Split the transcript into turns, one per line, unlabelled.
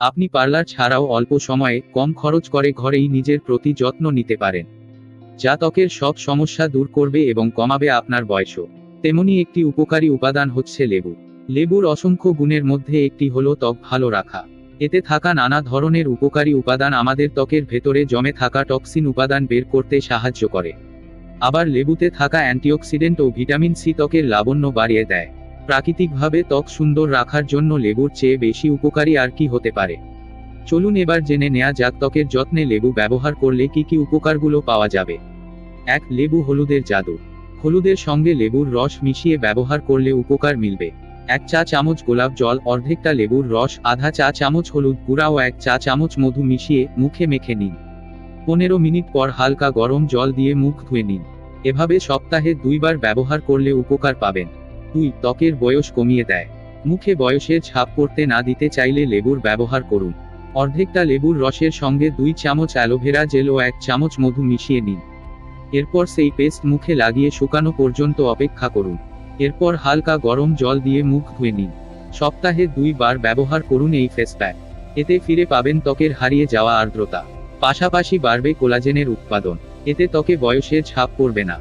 আপনি পার্লার ছাড়াও অল্প সময়ে কম খরচ করে ঘরেই নিজের প্রতি যত্ন নিতে পারেন। যা ত্বকের সব সমস্যা দূর করবে এবং কমাবে আপনার বয়সও। তেমনি একটি উপকারী উপাদান হচ্ছে লেবু। লেবুর অসংখ্য গুণের মধ্যে একটি হলো ত্বক ভালো রাখা। এতে থাকা নানা ধরনের উপকারী উপাদান আমাদের ত্বকের ভেতরে জমে থাকা টক্সিন উপাদান বের করতে সাহায্য করে। আবার লেবুতে থাকা অ্যান্টিঅক্সিডেন্ট ও ভিটামিন সি ত্বকের লাবণ্য বাড়িয়ে দেয়। প্রাকৃতিকভাবে ত্বক সুন্দর রাখার জন্য লেবুর চেয়ে বেশি উপকারী আর কি হতে পারে? চলুন এবার জেনে নেওয়া যাক ত্বকের যত্নে লেবু ব্যবহার করলে কি কি উপকারগুলো পাওয়া যাবে। এক, লেবু হলুদের জাদু। হলুদের সঙ্গে লেবুর রস মিশিয়ে ব্যবহার করলে উপকার মিলবে। এক চা চামচ গোলাপ জল, অর্ধেকটা লেবুর রস, আধা চা চামচ হলুদ গুঁড়া ও এক চা চামচ মধু মিশিয়ে মুখে মেখে নিন। পনেরো মিনিট পর হালকা গরম জল দিয়ে মুখ ধুয়ে নিন। এভাবে সপ্তাহে দুইবার ব্যবহার করলে উপকার পাবেন। দুই ত্বকের বয়স কমিয়ে দেয়। মুখে বয়সের ছাপ পড়তে না দিতে চাইলে লেবুর ব্যবহার করুন। অর্ধেকটা লেবুর রসের সঙ্গে দুই চামচ অ্যালোভেরা জেল ও এক চামচ মধু মিশিয়ে নিন। এরপর সেই পেস্ট মুখে লাগিয়ে শুকানো পর্যন্ত অপেক্ষা করুন। এরপর হালকা গরম জল দিয়ে মুখ ধুয়ে নিন। সপ্তাহে দুইবার ব্যবহার করুন এই ফেস প্যাক এতে ফিরে পাবেন ত্বকের হারিয়ে যাওয়া আর্দ্রতা। পাশাপাশি বাড়বে কোলাজেনের উৎপাদন। এতে ত্বকে বয়সের ছাপ পড়বে না।